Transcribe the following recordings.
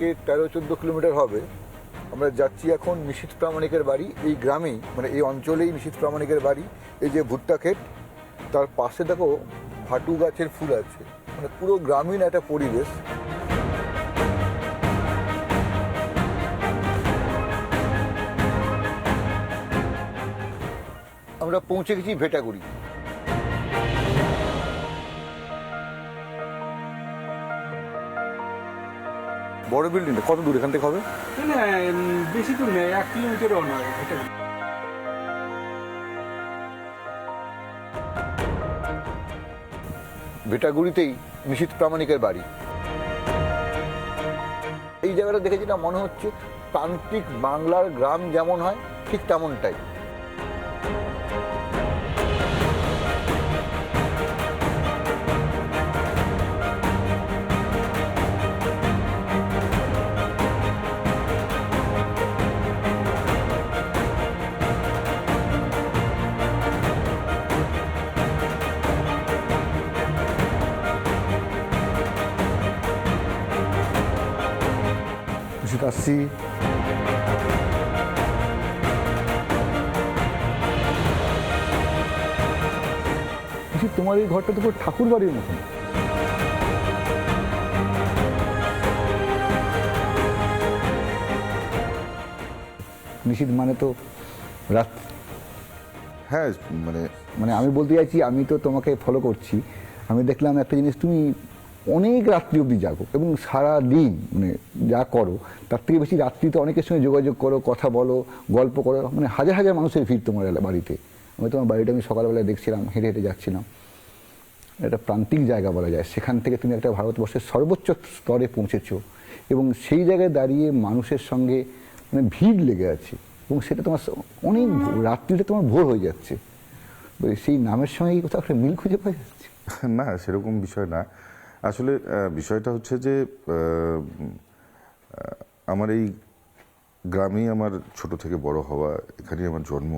থেকে তেরো চোদ্দ কিলোমিটার হবে। আমরা যাচ্ছি এখন নিশীথ প্রামাণিকের বাড়ি। এই গ্রামেই মানে এই অঞ্চলেই নিশীথ প্রামাণিকের বাড়ি। এই যে ভুট্টা ক্ষেত, তার পাশে দেখো ভাটু গাছের ফুল আছে। মানে পুরো গ্রামীণ একটা পরিবেশ। আমরা পৌঁছে গেছি ভেটাগুড়ি। বড় বিল্ডিংটা কত দূর এখান থেকে হবে? না বেশি দূর নেই এক কিলোমিটারও নয় এটা ভেটাগুড়িতেই নিশীথ প্রামাণিকের বাড়ি। এই জায়গাটা দেখেছি না মনে হচ্ছে প্রান্তিক বাংলার গ্রাম যেমন হয় ঠিক তেমনটাই। আসছি তোমার এই ঘরটা তো ঠাকুর বাড়ির মতন। নিশীথ মানে তো রাত হ্যাঁ মানে মানে আমি বলতে চাইছি আমি তো তোমাকে ফলো করছি। আমি দেখলাম একটা জিনিস তুমি অনেক রাত্রি অবধি জাগো এবং সারা দিন মানে যা করো, তার থেকে বেশি রাত্রিতে অনেকের সঙ্গে যোগাযোগ করো, কথা বলো, গল্প করো মানে হাজার হাজার মানুষের ভিড় তোমার বাড়িতে। আমি তোমার বাড়িটা আমি সকালবেলা দেখছিলাম, হেঁটে হেঁটে যাচ্ছিলাম। একটা প্রান্তিক জায়গা বলা যায়। সেখান থেকে তুমি একটা ভারতবর্ষের সর্বোচ্চ স্তরে পৌঁছেছ এবং সেই জায়গায় দাঁড়িয়ে মানুষের সঙ্গে মানে ভিড় লেগে আছে এবং সেটা তোমার অনেক রাত্রিটা তোমার ভোর হয়ে যাচ্ছে। সেই নামের সঙ্গে কোথাও একটা মিল খুঁজে পাওয়া যাচ্ছে? না, সেরকম বিষয় না। আসলে বিষয়টা হচ্ছে যে আমার এই গ্রামেই আমার ছোট থেকে বড় হওয়া, এখানেই আমার জন্ম।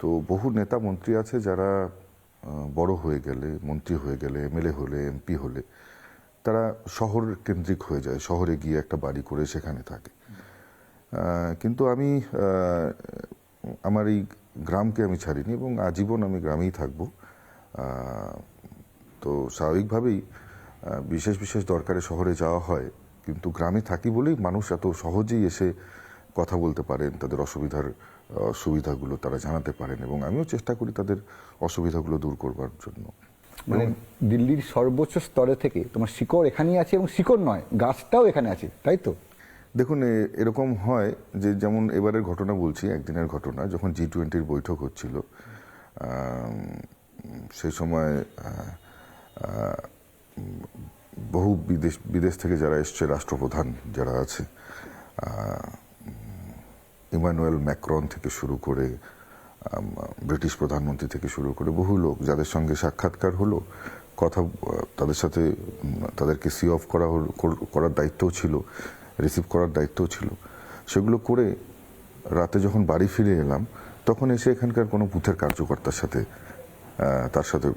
তো বহু নেতা মন্ত্রী আছে যারা বড় হয়ে গেলে, মন্ত্রী হয়ে গেলে, এমএলএ হলে, এমপি হলে, তারা শহর কেন্দ্রিক হয়ে যায়, শহরে গিয়ে একটা বাড়ি করে সেখানে থাকে। কিন্তু আমি আমার এই গ্রামকে আমি ছাড়িনি এবং আজীবন আমি গ্রামেই থাকব। তো স্বাভাবিকভাবেই বিশেষ বিশেষ দরকারে শহরে যাওয়া হয়। কিন্তু গ্রামে থাকি বলেই মানুষ এত সহজেই এসে কথা বলতে পারেন তাদের অসুবিধার সুবিধাগুলো তারা জানাতে পারেন এবং আমিও চেষ্টা করি তাদের অসুবিধাগুলো দূর করবার জন্য। মানে দিল্লির সর্বোচ্চ স্তরে থেকে তোমার শিকড় এখানেই আছে এবং শিকড় নয় গাছটাও এখানে আছে তাই তো? দেখুন এরকম হয় যে যেমন এবারের ঘটনা বলছি একদিনের ঘটনা যখন জি টোয়েন্টির বৈঠক হচ্ছিল সেই সময় বহু বিদেশ বিদেশ থেকে যারা এসছে, রাষ্ট্রপ্রধান যারা আছে ইমানুয়েল ম্যাক্রন থেকে শুরু করে ব্রিটিশ প্রধানমন্ত্রী থেকে শুরু করে বহু লোক যাদের সঙ্গে সাক্ষাৎকার হলো, কথা, তাদের সাথে তাদেরকে সি অফ করা, করার দায়িত্বও ছিল, রিসিভ করার দায়িত্বও ছিল। সেগুলো করে রাতে যখন বাড়ি ফিরে এলাম, তখন এসে এখানকার কোনো বুথের কার্যকর্তার সাথে তার সাথে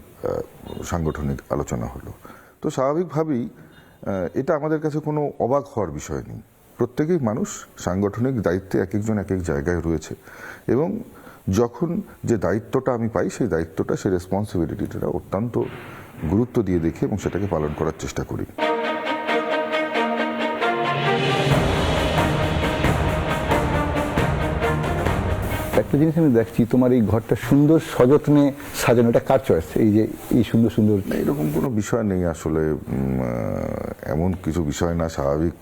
সাংগঠনিক আলোচনা হলো। তো স্বাভাবিকভাবেই এটা আমাদের কাছে কোনো অবাক হওয়ার বিষয় নেই। প্রত্যেকেই মানুষ সাংগঠনিক দায়িত্বে এক একজন এক এক জায়গায় রয়েছে এবং যখন যে দায়িত্বটা আমি পাই, সেই দায়িত্বটা, সেই রেসপন্সিবিলিটিটা অত্যন্ত গুরুত্ব দিয়ে দেখি এবং সেটাকে পালন করার চেষ্টা করি। একটা জিনিস আমি দেখছি, তোমার এই ঘরটা সুন্দর সযত্নে সাজানো, এটা কার চয়েস এই যে, এই সুন্দর সুন্দর এরকম কোনো বিষয় নেই আসলে এমন কিছু বিষয় না, স্বাভাবিক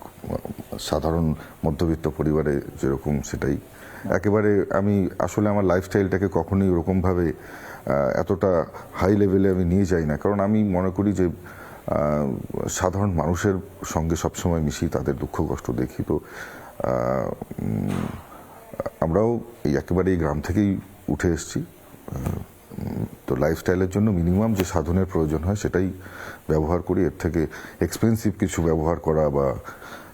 সাধারণ মধ্যবিত্ত পরিবারে যেরকম সেটাই। একেবারে আমি আসলে আমার লাইফস্টাইলটাকে কখনোই ওরকমভাবে এতটা হাই লেভেলে আমি নিয়ে যাই না। কারণ আমি মনে করি যে সাধারণ মানুষের সঙ্গে সবসময় মিশি, তাদের দুঃখ কষ্ট দেখি তো আমরাও এই একেবারে এই গ্রাম থেকেই উঠে এসেছি। তো লাইফস্টাইলের জন্য মিনিমাম যে সাধনের প্রয়োজন হয় সেটাই ব্যবহার করি। এর থেকে এক্সপেন্সিভ কিছু ব্যবহার করা বা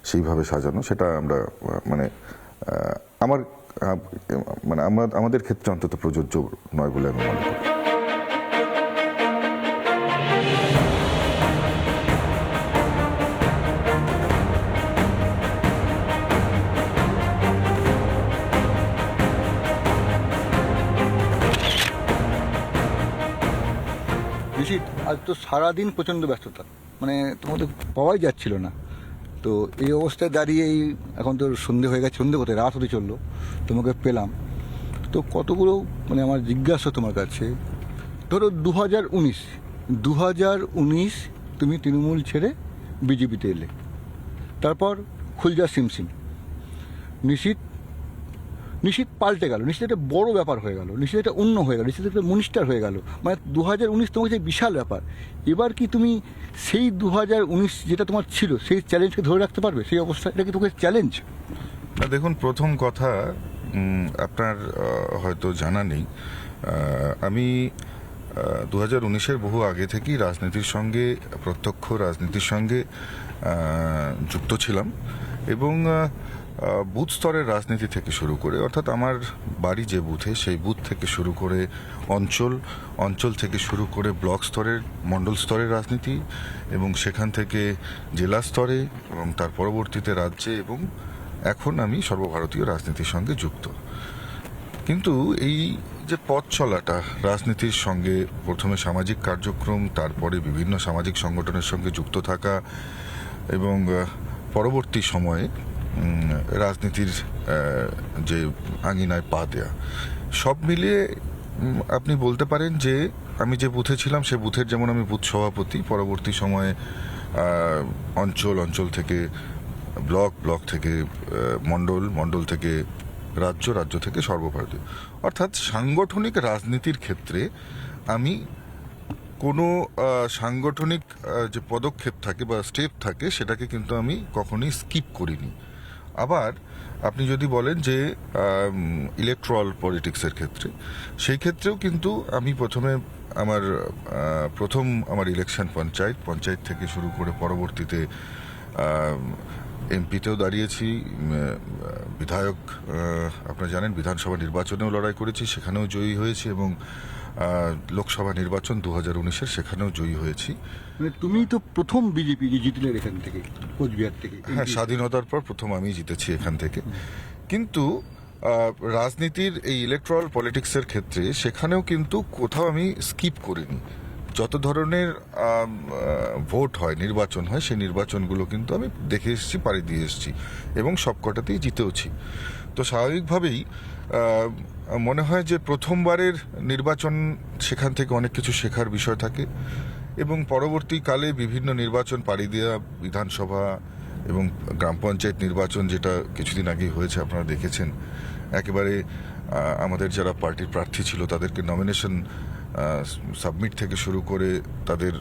সেইভাবে সাজানো সেটা আমরা মানে আমার মানে আমাদের ক্ষেত্রে অন্তত প্রযোজ্য নয় বলে আমি মনে করি। সারাদিন প্রচণ্ড ব্যস্ততা। মানে তোমাদের পাওয়াই যাচ্ছিল না। তো এই অবস্থায় দাঁড়িয়ে এই এখন তো সন্ধে হয়ে গেছে, সন্ধে কোথায়? রাত হতে চলল। তোমাকে পেলাম। তো কতগুলো মানে আমার জিজ্ঞাসা তোমার কাছে? ধরো দু হাজার উনিশ দু হাজার উনিশ তুমি তৃণমূল ছেড়ে বিজেপিতে এলে। তারপর খুলজা সিমসিম, নিশীত নিশীত পাল্টে গেল, নিশীত একটা বড় ব্যাপার হয়ে গেল, নিশীত একটা অন্য হয়ে গেল, নিশীত একটা মনিস্টার হয়ে গেল। মানে দু হাজার উনিশ তোমার কাছে বিশাল ব্যাপার। এবার কি তুমি সেই দু হাজার উনিশ যেটা তোমার ছিল, সেই চ্যালেঞ্জকে ধরে রাখতে পারবে? সেই অবস্থা, এটা কি তোমাকে চ্যালেঞ্জ না, দেখুন, প্রথম কথা আপনার হয়তো জানা নেই। আমি দু হাজার উনিশের বহু আগে থেকেই রাজনীতির সঙ্গে, প্রত্যক্ষ রাজনীতির সঙ্গে যুক্ত ছিলাম। এবং বুথ স্তরের রাজনীতি থেকে শুরু করে, অর্থাৎ আমার বাড়ি যে বুথে, সেই বুথ থেকে শুরু করে অঞ্চল অঞ্চল থেকে শুরু করে ব্লক স্তরের, মণ্ডল স্তরের রাজনীতি এবং সেখান থেকে জেলা স্তরে এবং তার পরবর্তীতে রাজ্যে এবং এখন আমি সর্বভারতীয় রাজনীতির সঙ্গে যুক্ত। কিন্তু এই যে পথ চলাটা, রাজনীতির সঙ্গে প্রথমে সামাজিক কার্যক্রম, তারপরে বিভিন্ন সামাজিক সংগঠনের সঙ্গে যুক্ত থাকা এবং পরবর্তী সময়ে রাজনীতির যে আঙিনায় পা দেয়া। সব মিলিয়ে আপনি বলতে পারেন যে, আমি যে বুথে ছিলাম, সে বুথের যেমন আমি বুথ সভাপতি, পরবর্তী সময়ে অঞ্চল অঞ্চল থেকে ব্লক ব্লক থেকে মণ্ডল মণ্ডল থেকে রাজ্য রাজ্য থেকে সর্বভারতীয়। অর্থাৎ সাংগঠনিক রাজনীতির ক্ষেত্রে আমি কোনো সাংগঠনিক যে পদক্ষেপ থাকে বা স্টেপ থাকে, সেটাকে কিন্তু আমি কখনোই স্কিপ করিনি। আবার আপনি যদি বলেন যে ইলেকট্রাল পলিটিক্সের ক্ষেত্রে, সেই ক্ষেত্রেও কিন্তু আমি প্রথমে আমার প্রথম আমার ইলেকশন পঞ্চায়েত পঞ্চায়েত থেকে শুরু করে পরবর্তীতে এমপিতেও দাঁড়িয়েছি বিধায়ক আপনারা জানেন বিধানসভা নির্বাচনেও লড়াই করেছি, সেখানেও জয়ী হয়েছি এবং লোকসভা নির্বাচন দু হাজার উনিশের সেখানেও জয়ী হয়েছি। মানে তুমি তো প্রথম বিজেপি যে জিতলে এখান থেকে কোচবিহার থেকে। হ্যাঁ স্বাধীনতার পর প্রথম আমি জিতেছি এখান থেকে। কিন্তু রাজনীতির এই ইলেকট্রাল পলিটিক্সের ক্ষেত্রে সেখানেও কিন্তু কোথাও আমি স্কিপ করিনি। যত ধরনের ভোট হয় নির্বাচন হয় সেই নির্বাচনগুলো কিন্তু আমি দেখে এসেছি পাড়ি দিয়ে এসেছি এবং সবকটাতেই জিতেওছি। তো স্বাভাবিকভাবেই মনে হয় যে প্রথমবারের নির্বাচন সেখান থেকে অনেক কিছু শেখার বিষয় থাকে এবং পরবর্তীকালে বিভিন্ন নির্বাচন পাড়ি দেওয়া বিধানসভা এবং গ্রাম পঞ্চায়েত নির্বাচন যেটা কিছুদিন আগেই হয়েছে, আপনারা দেখেছেন। একেবারে আমাদের যারা পার্টির প্রার্থী ছিল তাদেরকে নমিনেশন সাবমিট থেকে শুরু করে তাদের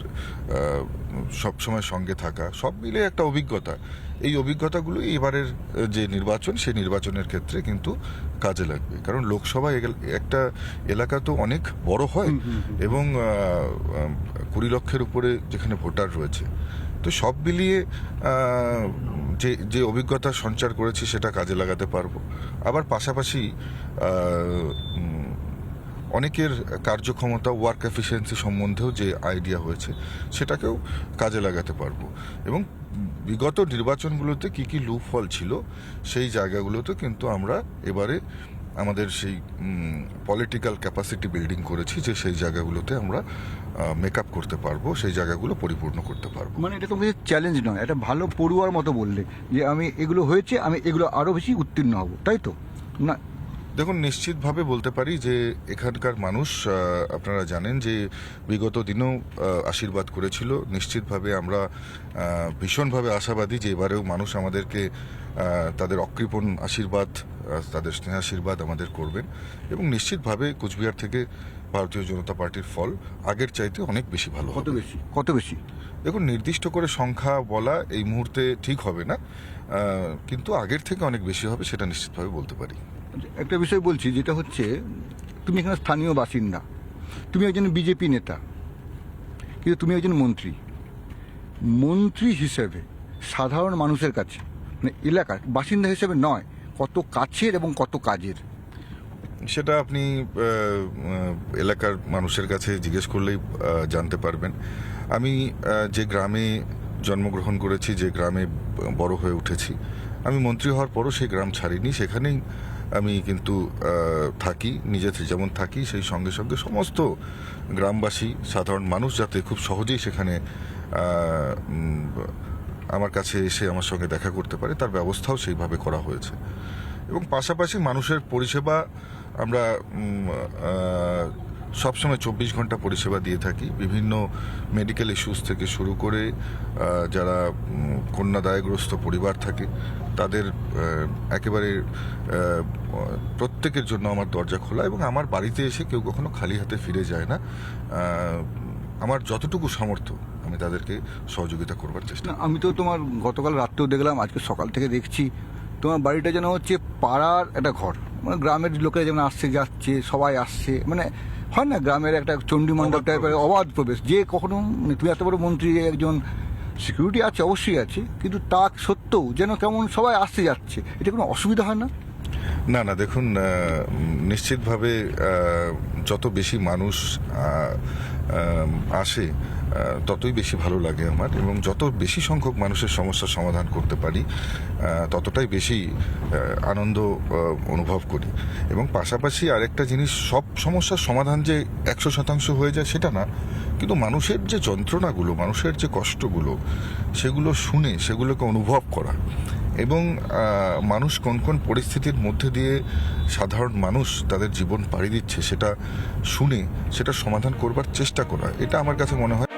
সব সময় সঙ্গে থাকা সব মিলে একটা অভিজ্ঞতা। এই অভিজ্ঞতাগুলো এবারের যে নির্বাচন সেই নির্বাচনের ক্ষেত্রে কিন্তু কাজে লাগবে। কারণ লোকসভা একটা এলাকা তো অনেক বড় হয় এবং কুড়ি লক্ষের উপরে যেখানে ভোটার রয়েছে। তো সব মিলিয়ে যে যে অভিজ্ঞতা সঞ্চার করেছি সেটা কাজে লাগাতে পারব। আবার পাশাপাশি অনেকের কার্যক্ষমতা ওয়ার্ক এফিসিয়েন্সি সম্বন্ধেও যে আইডিয়া হয়েছে, সেটাকেও কাজে লাগাতে পারব। এবং বিগত নির্বাচনগুলোতে কি কি লুপ ফল ছিল, সেই জায়গাগুলোতে কিন্তু আমরা এবারে আমাদের সেই পলিটিক্যাল ক্যাপাসিটি বিল্ডিং করেছি যে সেই জায়গাগুলোতে আমরা মেক আপ করতে পারব, সেই জায়গাগুলো পরিপূর্ণ করতে পারব। মানে এটা তোমাকে চ্যালেঞ্জ নয়, এটা ভালো পড়ুয়ার মতো বললে যে আমি এগুলো হয়েছে, আমি এগুলো আরও বেশি উত্তীর্ণ হব, তাই তো? না দেখুন নিশ্চিতভাবে বলতে পারি যে এখানকার মানুষ আপনারা জানেন যে বিগত দিনেও আশীর্বাদ করেছিল। নিশ্চিতভাবে আমরা ভীষণভাবে আশাবাদী যে এবারেও মানুষ আমাদেরকে তাদের অকৃপণ আশীর্বাদ তাদের স্নেহাশীর্বাদ আমাদের করবেন এবং নিশ্চিতভাবে কুচবিহার থেকে ভারতীয় জনতা পার্টির ফল আগের চাইতে অনেক বেশি ভালো কত বেশি? কত বেশি? দেখুন নির্দিষ্ট করে সংখ্যা বলা এই মুহূর্তে ঠিক হবে না কিন্তু আগের থেকে অনেক বেশি হবে সেটা নিশ্চিতভাবে বলতে পারি। একটা বিষয় বলছি, যেটা হচ্ছে, তুমি এখানে স্থানীয় বাসিন্দা। তুমি একজন বিজেপি নেতা, কিন্তু তুমি একজন মন্ত্রী। মন্ত্রী হিসেবে, সাধারণ মানুষের কাছে মানে এলাকার বাসিন্দা হিসেবে নয়, কত কাছের এবং কত কাজের। সেটা আপনি এলাকার মানুষের কাছে জিজ্ঞেস করলেই জানতে পারবেন। আমি যে গ্রামে জন্মগ্রহণ করেছি, যে গ্রামে বড় হয়ে উঠেছি, আমি মন্ত্রী হওয়ার পরও সেই গ্রাম ছাড়িনি। সেখানেই আমি কিন্তু থাকি, নিজে যেমন থাকি, সেই সঙ্গে সঙ্গে সমস্ত গ্রামবাসী, সাধারণ মানুষ যাতে খুব সহজেই সেখানে আমার কাছে এসে আমার সঙ্গে দেখা করতে পারে, তার ব্যবস্থাও সেইভাবে করা হয়েছে। এবং পাশাপাশি মানুষের পরিষেবা আমরা সবসময় চব্বিশ ঘণ্টা পরিষেবা দিয়ে থাকি। বিভিন্ন মেডিকেল ইস্যুস থেকে শুরু করে যারা কন্যাদায়গ্রস্ত পরিবার থাকে তাদের একেবারে প্রত্যেকের জন্য আমার দরজা খোলা এবং আমার বাড়িতে এসে কেউ কখনো খালি হাতে ফিরে যায় না। আমার যতটুকু সামর্থ্য আমি তাদেরকে সহযোগিতা করবার চেষ্টা আমি তো তোমার গতকাল রাত্রেও দেখলাম আজকে সকাল থেকে দেখছি তোমার বাড়িটা যেন হচ্ছে পাড়ার একটা ঘর। মানে গ্রামের লোকেরা যেমন আসছে যাচ্ছে সবাই আসছে। মানে হয় না গ্রামের একটা চণ্ডী মণ্ডপ টাইপের অবাধ প্রবেশ। যে কখনো মানে তুমি এত বড় মন্ত্রী একজন সিকিউরিটি আছে, অবশ্যই আছে, কিন্তু তা সত্ত্বেও যেন কেমন সবাই আসতে যাচ্ছে, এটা কোনো অসুবিধা হয় না? না না, দেখুন নিশ্চিতভাবে যত বেশি মানুষ আসে ততই বেশি ভালো লাগে আমার এবং যত বেশি সংখ্যক মানুষের সমস্যার সমাধান করতে পারি ততটাই বেশি আনন্দ অনুভব করি। এবং পাশাপাশি আরেকটা জিনিস, সব সমস্যার সমাধান যে একশো শতাংশ হয়ে যায় সেটা না, কিন্তু মানুষের যে যন্ত্রণাগুলো, মানুষের যে কষ্টগুলো, সেগুলো শুনে, সেগুলোকে অনুভব করা এবং মানুষ কোন কোন পরিস্থিতির মধ্যে দিয়ে সাধারণ মানুষ তাদের জীবন পাড়ি দিচ্ছে সেটা শুনে সেটা সমাধান করবার চেষ্টা করা, এটা আমার কাছে মনে হয়।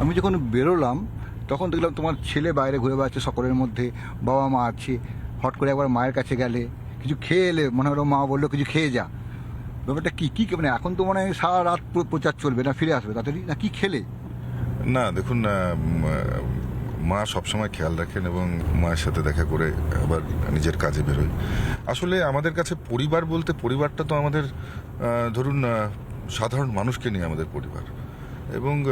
আমি যখন বেরোলাম তখন দেখলাম তোমার ছেলে বাইরে ঘুরে বেড়াচ্ছে সকলের মধ্যে, বাবা মা আছে। হট করে একবার মায়ের কাছে গেলে, কিছু খেয়ে এলে, মনে হলো মা বলল, কিছু খেয়ে যা। ব্যাপারটা কি, কী মানে এখন তো মনে সারা রাত প্র- প্রচার চলবে না, ফিরে আসবে তাড়াতাড়ি? না কি খেলে? না, দেখুন মা সবসময় খেয়াল রাখেন এবং মায়ের সাথে দেখা করে আবার নিজের কাজে বেরোয়। আসলে আমাদের কাছে পরিবার বলতে পরিবারটা তো আমাদের ধরুন সাধারণ মানুষকে নিয়ে আমাদের পরিবার। এবং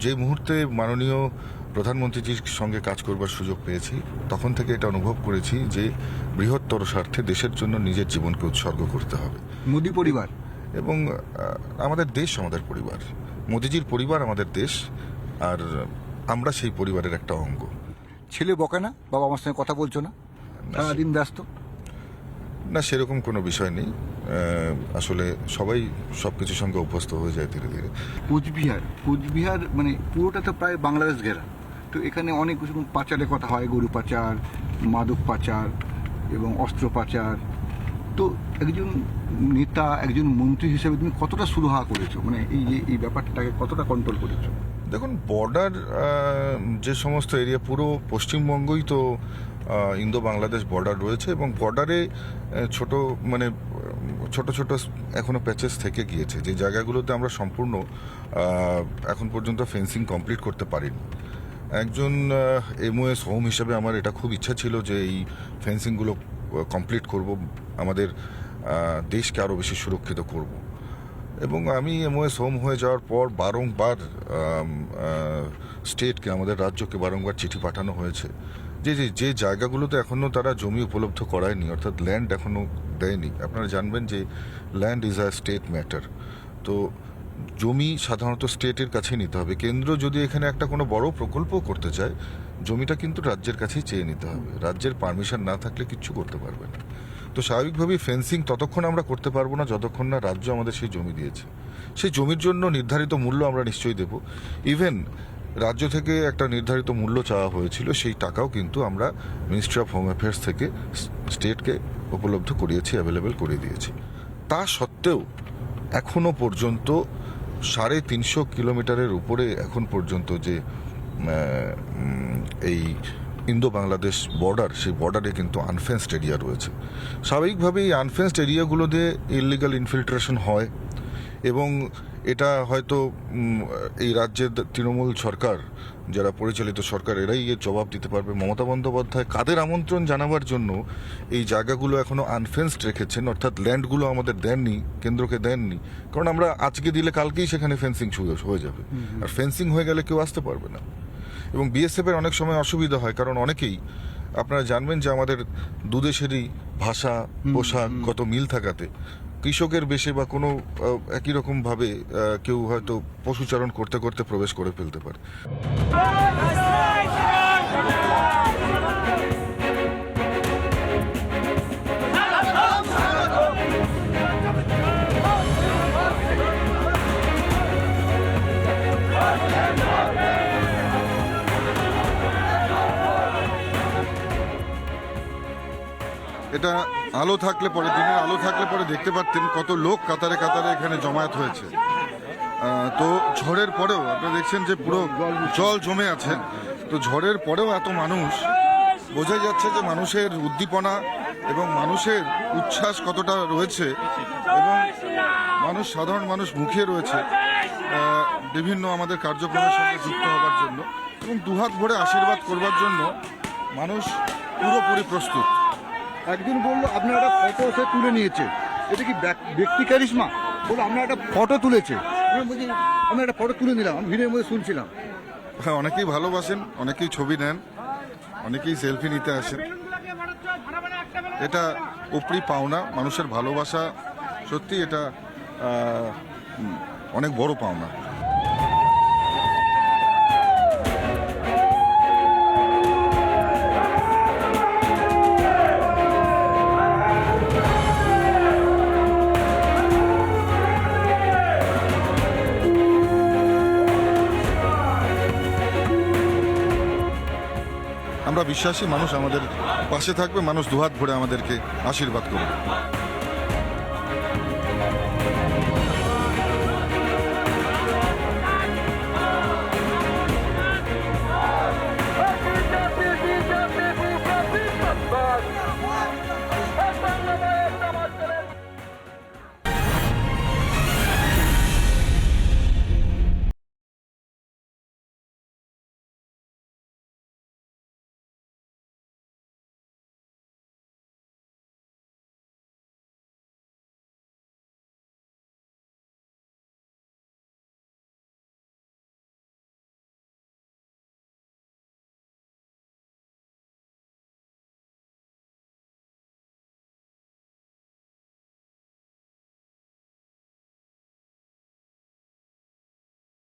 যে মুহূর্তে মাননীয় প্রধানমন্ত্রীজির সঙ্গে কাজ করবার সুযোগ পেয়েছি। তখন থেকে এটা অনুভব করেছি যে বৃহত্তর স্বার্থে দেশের জন্য নিজের জীবনকে উৎসর্গ করতে হবে। মোদি পরিবার? এবং আমাদের দেশ আমাদের পরিবার। মোদিজির পরিবার আমাদের দেশ আর আমরা সেই পরিবারের একটা অঙ্গ। ছেলে বকে না? বাবা আমার সঙ্গে কথা বলছো না? সারাদিন ব্যস্ত? না সেরকম কোনো বিষয় নেই। আসলে সবাই সব কিছুর সঙ্গে অভ্যস্ত হয়ে যায় ধীরে ধীরে। কুচবিহার কুচবিহার মানে পুরোটা তো প্রায় বাংলাদেশ ঘেরা। তো এখানে অনেক কিছু পাচারের কথা হয়, গরু পাচার, মাদক পাচার এবং অস্ত্র পাচার। তো একজন নেতা, একজন মন্ত্রী হিসেবে তুমি কতটা সুরাহা করেছ? মানে এই যে, এই ব্যাপারটাকে কতটা কন্ট্রোল করেছ? দেখুন বর্ডার যে সমস্ত এরিয়া পুরো পশ্চিমবঙ্গই তো ইন্দো বাংলাদেশ বর্ডার রয়েছে এবং বর্ডারে ছোট মানে ছোট ছোট এখনও প্যাচেস থেকে গিয়েছে। যে জায়গাগুলোতে আমরা সম্পূর্ণ এখন পর্যন্ত ফেন্সিং কমপ্লিট করতে পারিনি। একজন এমওএস হোম হিসেবে আমার এটা খুব ইচ্ছা ছিল যে এই ফেন্সিংগুলো কমপ্লিট করব, আমাদের দেশকে আরও বেশি সুরক্ষিত করব। এবং আমি এমওএস হোম হয়ে যাওয়ার পর বারংবার স্টেটকে আমাদের রাজ্যকে বারংবার চিঠি পাঠানো হয়েছে। যে যে যে জায়গাগুলোতে এখনও তারা জমি উপলব্ধ করায়নি, অর্থাৎ ল্যান্ড এখনও দেয়নি, আপনারা জানবেন যে land is a state matter তো জমি সাধারণত স্টেটের কাছে নিতে হবে। কেন্দ্র যদি এখানে একটা কোনো বড় প্রকল্প করতে চায়, জমিটা কিন্তু রাজ্যের কাছেই চেয়ে নিতে হবে। রাজ্যের পারমিশন না থাকলে কিচ্ছু করতে পারবে না। তো স্বাভাবিকভাবেই ফেন্সিং ততক্ষণ আমরা করতে পারব না, যতক্ষণ না রাজ্য আমাদের সেই জমি দিয়েছে। সেই জমির জন্য নির্ধারিত মূল্য আমরা নিশ্চয়ই দেব। ইভেন রাজ্য থেকে একটা নির্ধারিত মূল্য চাওয়া হয়েছিল, সেই টাকাও কিন্তু আমরা মিনিস্ট্রি অফ হোম অ্যাফেয়ার্স থেকে স্টেটকে উপলব্ধ করিয়েছি অ্যাভেলেবেল করে দিয়েছি। তা সত্ত্বেও এখনও পর্যন্ত সাড়ে তিনশো কিলোমিটারের উপরে এখন পর্যন্ত যে এই ইন্দো বাংলাদেশ বর্ডার সেই বর্ডারে কিন্তু আনফেন্সড এরিয়া রয়েছে। স্বাভাবিকভাবেই এই আনফেন্সড এরিয়াগুলোতে ইলিগাল ইনফিল্ট্রেশন হয় এবং এটা হয়তো এই রাজ্যের তৃণমূল সরকার যারা পরিচালিত সরকার এরাই এর জবাব দিতে পারবে। মমতা বন্দ্যোপাধ্যায় কাদের আমন্ত্রণ জানাবার জন্য এই জায়গাগুলো এখনও আনফেন্সড রেখেছেন অর্থাৎ ল্যান্ডগুলো আমাদের দেননি কেন্দ্রকে দেননি। কারণ আমরা আজকে দিলে কালকেই সেখানে ফেন্সিং হয়ে যাবে। আর ফেন্সিং হয়ে গেলে কেউ আসতে পারবে না। এবং বিএসএফের অনেক সময় অসুবিধা হয় কারণ অনেকেই আপনারা জানবেন যে আমাদের দুদেশেরই ভাষা পোশাক কত মিল থাকাতে। কৃষকের বেশে বা কোনো একই রকমভাবে কেউ হয়তো পশুচারণ করতে করতে প্রবেশ করে ফেলতে পারে। এটা আলো থাকলে পরে, দিনের আলো থাকলে পরে দেখতে পারতেন কত লোক কাতারে কাতারে এখানে জমায়েত হয়েছে। তো ঝড়ের পরেও, আপনারা দেখছেন যে পুরো জল জমে আছে। তো ঝড়ের পরেও এত মানুষ, বোঝাই যাচ্ছে যে মানুষের উদ্দীপনা এবং মানুষের উচ্ছ্বাস কতটা রয়েছে এবং মানুষ, সাধারণ মানুষ মুখিয়ে রয়েছে বিভিন্ন আমাদের কার্যক্রমের সঙ্গে যুক্ত হওয়ার জন্য। এবং দুহাত ভরে আশীর্বাদ করবার জন্য মানুষ পুরোপুরি প্রস্তুত। একজন বলল, আপনার একটা ফটো সে তুলে নিয়েছে। এটা কি ব্যক- ব্যক্তি ক্যারিশমা বলল, আপনার একটা ফটো তুলেছে। আমি একটা ফটো তুলে নিলাম, আমি ভিড়ের মধ্যে শুনছিলাম। হ্যাঁ অনেকেই ভালোবাসেন, অনেকেই ছবি নেন, অনেকেই সেলফি নিতে আসেন। এটা উপরি পাওনা, মানুষের ভালোবাসা সত্যি এটা অনেক বড় পাওনা। বিশ্বাসী মানুষ আমাদের পাশে থাকবে মানুষ দুহাত ভরে আমাদেরকে আশীর্বাদ করবে